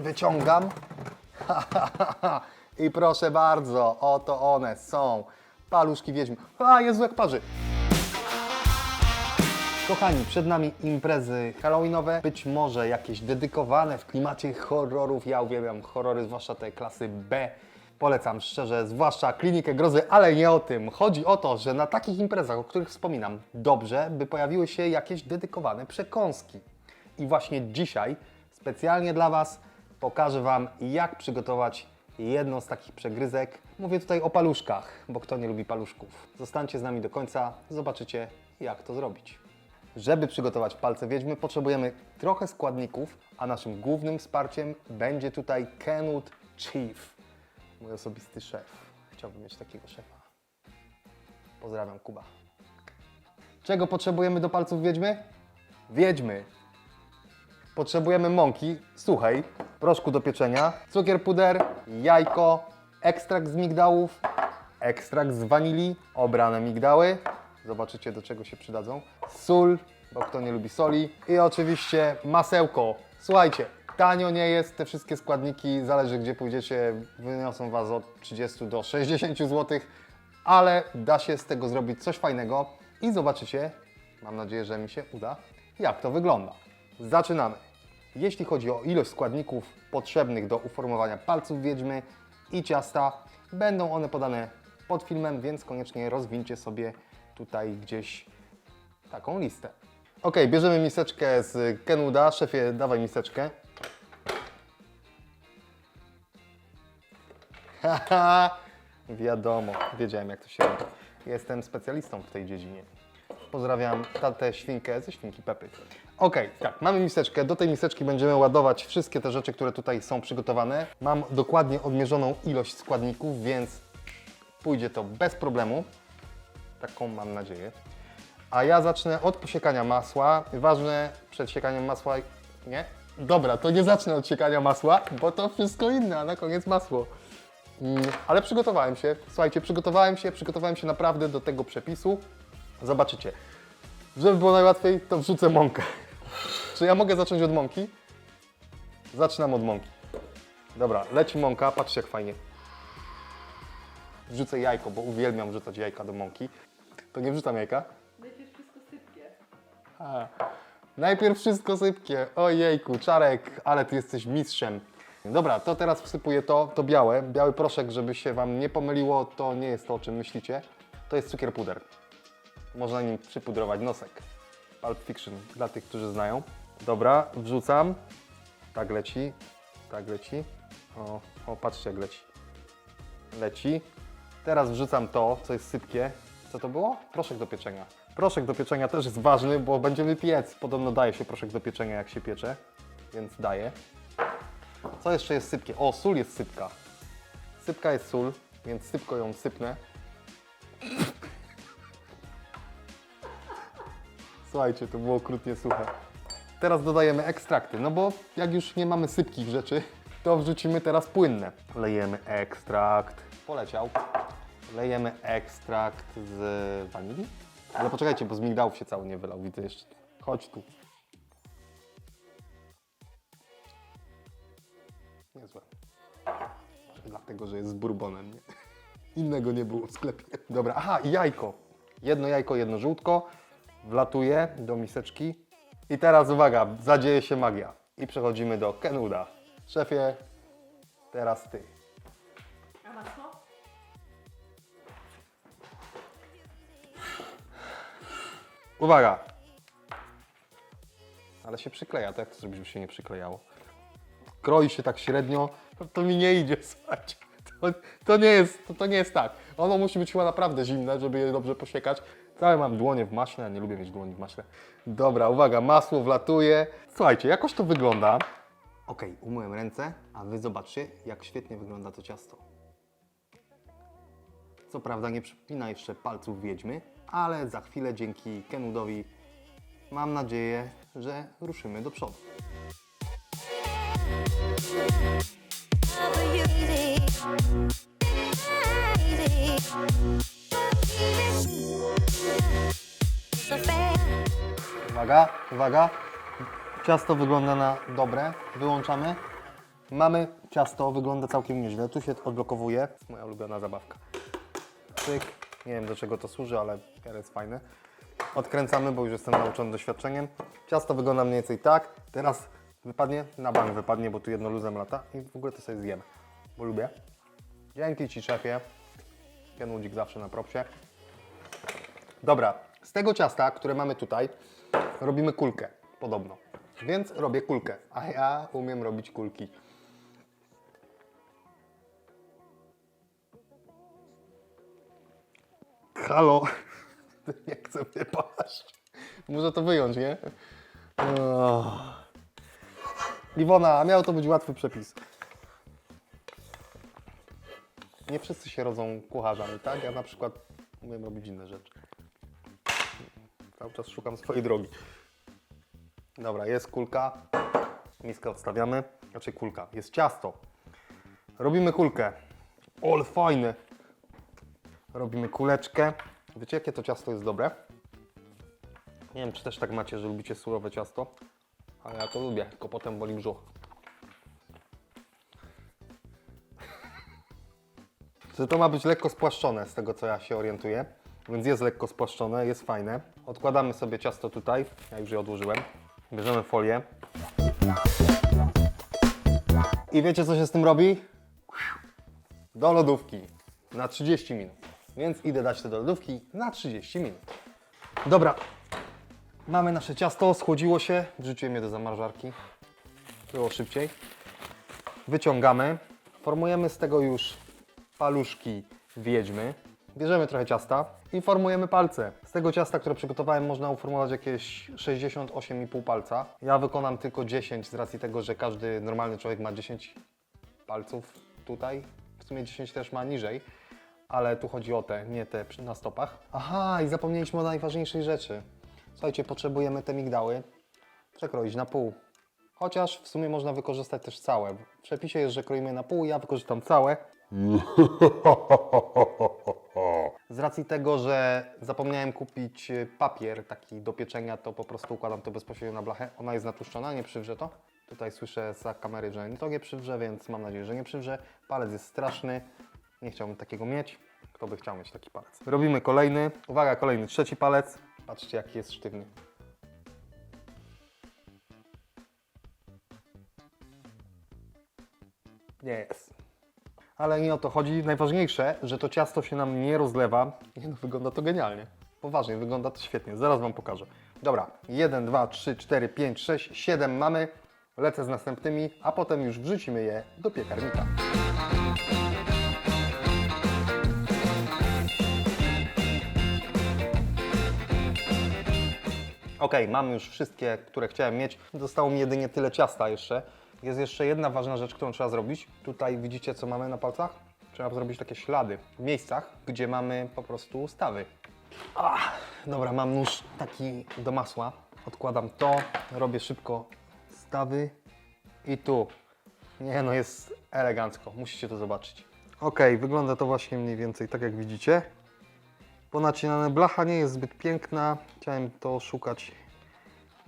wyciągam. I proszę bardzo, oto one są. Paluszki wiedźmy. A, Jezu, jak parzy. Kochani, przed nami imprezy halloweenowe, być może jakieś dedykowane w klimacie horrorów. Ja uwielbiam horrory, zwłaszcza te klasy B. Polecam szczerze, zwłaszcza klinikę grozy, ale nie o tym. Chodzi o to, że na takich imprezach, o których wspominam, dobrze, by pojawiły się jakieś dedykowane przekąski. I właśnie dzisiaj, specjalnie dla Was, pokażę Wam, jak przygotować jedną z takich przegryzek. Mówię tutaj o paluszkach, bo kto nie lubi paluszków. Zostańcie z nami do końca, zobaczycie, jak to zrobić. Żeby przygotować palce wiedźmy, potrzebujemy trochę składników, a naszym głównym wsparciem będzie tutaj Kenwood Chief, mój osobisty szef. Chciałbym mieć takiego szefa. Pozdrawiam, Kuba. Czego potrzebujemy do palców wiedźmy? Wiedźmy. Potrzebujemy mąki, suchej, proszku do pieczenia, cukier puder, jajko, ekstrakt z migdałów, ekstrakt z wanilii, obrane migdały, zobaczycie do czego się przydadzą, sól, bo kto nie lubi soli i oczywiście masełko. Słuchajcie, tanio nie jest, te wszystkie składniki, zależy gdzie pójdziecie, wyniosą Was od 30 do 60 zł, ale da się z tego zrobić coś fajnego i zobaczycie, mam nadzieję, że mi się uda, jak to wygląda. Zaczynamy. Jeśli chodzi o ilość składników potrzebnych do uformowania palców wiedźmy i ciasta, będą one podane pod filmem, więc koniecznie rozwincie sobie tutaj gdzieś taką listę. Ok, bierzemy miseczkę z Kenuda. Szefie, dawaj miseczkę. Haha, wiadomo, wiedziałem jak to się robi. Jestem specjalistą w tej dziedzinie. Pozdrawiam tatę świnkę ze świnki Pepy. Ok, tak, mamy miseczkę. Do tej miseczki będziemy ładować wszystkie te rzeczy, które tutaj są przygotowane. Mam dokładnie odmierzoną ilość składników, więc pójdzie to bez problemu. Taką mam nadzieję. A ja zacznę od posiekania masła. Ważne przed siekaniem masła. Nie? Dobra, to nie zacznę od siekania masła, bo to wszystko inne, a na koniec masło. Mm, Ale przygotowałem się. Słuchajcie, przygotowałem się, przygotowałem się naprawdę do tego przepisu. Zobaczycie. Żeby było najłatwiej, to wrzucę mąkę. Czy ja mogę zacząć od mąki? Zaczynam od mąki. Dobra, leci mąka, patrzcie jak fajnie. Wrzucę jajko, bo uwielbiam wrzucać jajka do mąki. To nie wrzucam jajka? Najpierw wszystko sypkie. A, najpierw wszystko sypkie. Ojejku, Czarek, ale ty jesteś mistrzem. Dobra, to teraz wsypuję to, to białe, biały proszek, żeby się Wam nie pomyliło, to nie jest to, o czym myślicie. To jest cukier puder. Można nim przypudrować nosek. Pulp Fiction, dla tych, którzy znają. Dobra, wrzucam. Tak leci, tak leci. O, o patrzcie jak leci. Leci. Teraz wrzucam to, co jest sypkie. Co to było? Proszek do pieczenia. Proszek do pieczenia też jest ważny, bo będziemy piec. Podobno daje się proszek do pieczenia, jak się piecze, więc daję. Co jeszcze jest sypkie? O, sól jest sypka. Sypka jest sól, więc sypko ją sypnę. Słuchajcie, to było okrutnie suche. Teraz dodajemy ekstrakty, no bo jak już nie mamy sypkich rzeczy, to wrzucimy teraz płynne. Lejemy ekstrakt. Poleciał. Lejemy ekstrakt z wanilii. Ale poczekajcie, bo z migdałów się cały nie wylał. Widzę jeszcze. Chodź tu. Niezłe. Dlatego, że jest z bourbonem, nie? Innego nie było w sklepie. Dobra, aha, jajko. Jedno jajko, jedno żółtko. Wlatuje do miseczki. I teraz uwaga, zadzieje się magia. I przechodzimy do Kenuda. Szefie, teraz ty. Uwaga! Ale się przykleja, to jak to zrobić, żeby się nie przyklejało? Kroi się tak średnio, to, to mi nie idzie, słuchajcie. To, to, nie jest, to, to nie jest tak. Ono musi być chyba naprawdę zimne, żeby je dobrze posiekać. Całe mam dłonie w maśle, ja nie lubię mieć dłoni w maśle. Dobra, uwaga, masło wlatuje. Słuchajcie, jakoś to wygląda. Ok, umyłem ręce, a wy zobaczcie, jak świetnie wygląda to ciasto. Co prawda nie przypina jeszcze palców wiedźmy, ale za chwilę dzięki Kenudowi mam nadzieję, że ruszymy do przodu. Uwaga, uwaga. Ciasto wygląda na dobre. Wyłączamy. Mamy ciasto, wygląda całkiem nieźle. Tu się odblokowuje. Moja ulubiona zabawka. Cyk. Nie wiem do czego to służy, ale jest fajne. Odkręcamy, bo już jestem nauczony doświadczeniem. Ciasto wygląda mniej więcej tak. Teraz wypadnie, na bank wypadnie, bo tu jedno luzem lata i w ogóle to sobie zjemy, bo lubię. Dzięki Ci szefie. Ten udzik zawsze na propsie. Dobra, z tego ciasta, które mamy tutaj, robimy kulkę, podobno. Więc robię kulkę, a ja umiem robić kulki. Halo, nie chcę wypaść. Muszę to wyjąć, nie? Oh. Iwona, miał to być łatwy przepis. Nie wszyscy się rodzą kucharzami, tak? Ja na przykład umiem robić inne rzeczy. Cały czas szukam swojej drogi. Dobra, jest kulka. Miskę odstawiamy. Znaczy kulka, jest ciasto. Robimy kulkę. Ole, fajne. Robimy kuleczkę. Wiecie, jakie to ciasto jest dobre? Nie wiem, czy też tak macie, że lubicie surowe ciasto, ale ja to lubię, tylko potem boli brzuch. Czy to ma być lekko spłaszczone, z tego co ja się orientuję. Więc jest lekko spłaszczone, jest fajne. Odkładamy sobie ciasto tutaj, ja już je odłożyłem. Bierzemy folię. I wiecie co się z tym robi? Do lodówki na 30 minut. Więc idę dać to do lodówki na 30 minut. Dobra, mamy nasze ciasto, schłodziło się, wrzuciłem je do zamrażarki. Było szybciej. Wyciągamy, formujemy z tego już paluszki wiedźmy. Bierzemy trochę ciasta i formujemy palce. Z tego ciasta, które przygotowałem, można uformować jakieś 68,5 palca. Ja wykonam tylko 10 z racji tego, że każdy normalny człowiek ma 10 palców tutaj. W sumie 10 też ma niżej, ale tu chodzi o te, nie te na stopach. Aha, i zapomnieliśmy o najważniejszej rzeczy. Słuchajcie, potrzebujemy te migdały przekroić na pół. Chociaż w sumie można wykorzystać też całe. W przepisie jest, że kroimy na pół, ja wykorzystam całe. Z racji tego, że zapomniałem kupić y, papier taki do pieczenia, to po prostu układam to bezpośrednio na blachę. Ona jest natłuszczona, nie przywrze to. Tutaj słyszę za kamery, że to nie przywrze, więc mam nadzieję, że nie przywrze. Palec jest straszny, nie chciałbym takiego mieć. Kto by chciał mieć taki palec? Robimy kolejny. Uwaga, kolejny, trzeci palec. Patrzcie, jaki jest sztywny. Nie jest. Ale nie o to chodzi. Najważniejsze, że to ciasto się nam nie rozlewa. Nie no, wygląda to genialnie. Poważnie, wygląda to świetnie. Zaraz Wam pokażę. Dobra, 1, 2, 3, 4, 5, 6, 7 mamy. Lecę z następnymi, a potem już wrzucimy je do piekarnika. Ok, mam już wszystkie, które chciałem mieć. Zostało mi jedynie tyle ciasta jeszcze. Jest jeszcze jedna ważna rzecz, którą trzeba zrobić. Tutaj widzicie, co mamy na palcach? Trzeba zrobić takie ślady w miejscach, gdzie mamy po prostu stawy. Ach, dobra, mam nóż taki do masła. Odkładam to, robię szybko stawy i tu. Nie no, jest elegancko, musicie to zobaczyć. Ok, wygląda to właśnie mniej więcej tak jak widzicie. Ponacinane blacha nie jest zbyt piękna. Chciałem to szukać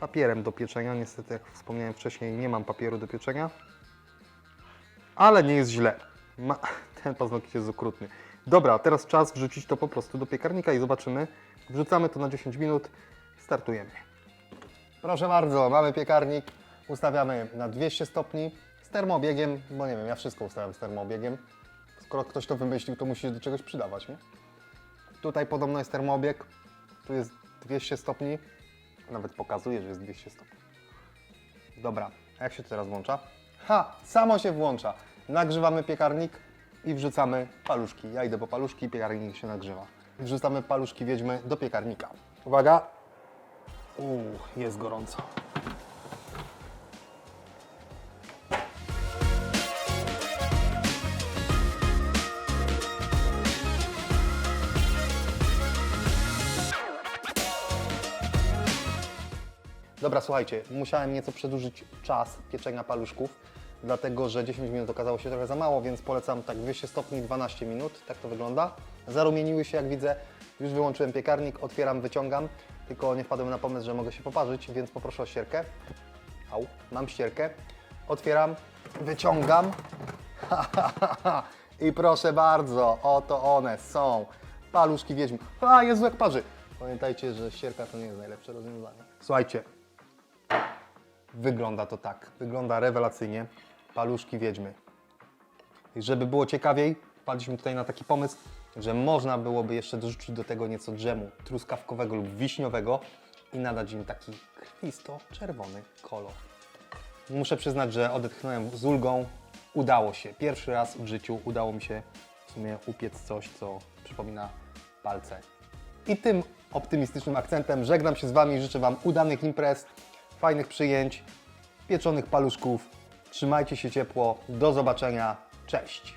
papierem do pieczenia. Niestety, jak wspomniałem wcześniej, nie mam papieru do pieczenia. Ale nie jest źle. Ma... Ten paznokieć jest okrutny. Dobra, teraz czas wrzucić to po prostu do piekarnika i zobaczymy. Wrzucamy to na 10 minut. Startujemy. Proszę bardzo, mamy piekarnik. Ustawiamy na 200 stopni z termobiegiem, bo nie wiem, ja wszystko ustawiam z termobiegiem. Skoro ktoś to wymyślił, to musi się do czegoś przydawać, nie? Tutaj podobno jest termoobieg, tu jest 200 stopni, nawet pokazuje, że jest 200 stopni. Dobra, a jak się to teraz włącza? Ha, samo się włącza. Nagrzewamy piekarnik i wrzucamy paluszki. Ja idę po paluszki, piekarnik się nagrzewa. Wrzucamy paluszki wiedźmy do piekarnika. Uwaga. Uuu, jest gorąco. Dobra, słuchajcie, musiałem nieco przedłużyć czas pieczenia paluszków, dlatego że 10 minut okazało się trochę za mało, więc polecam tak 200 stopni 12 minut, tak to wygląda. Zarumieniły się, jak widzę, już wyłączyłem piekarnik, otwieram, wyciągam, tylko nie wpadłem na pomysł, że mogę się poparzyć, więc poproszę o ścierkę. Au, mam ścierkę. Otwieram wyciągam. I proszę bardzo, oto one są. Paluszki wiedźmy. A, Jezu, jak parzy. Pamiętajcie, że ścierka to nie jest najlepsze rozwiązanie. Słuchajcie, wygląda to tak. Wygląda rewelacyjnie. Paluszki wiedźmy. I żeby było ciekawiej, wpadliśmy tutaj na taki pomysł, że można byłoby jeszcze dorzucić do tego nieco dżemu truskawkowego lub wiśniowego i nadać im taki krwisto-czerwony kolor. Muszę przyznać, że odetchnąłem z ulgą. Udało się. Pierwszy raz w życiu udało mi się w sumie upiec coś, co przypomina palce. I tym optymistycznym akcentem żegnam się z Wami. Życzę Wam udanych imprez, fajnych przyjęć, pieczonych paluszków. Trzymajcie się ciepło. Do zobaczenia. Cześć.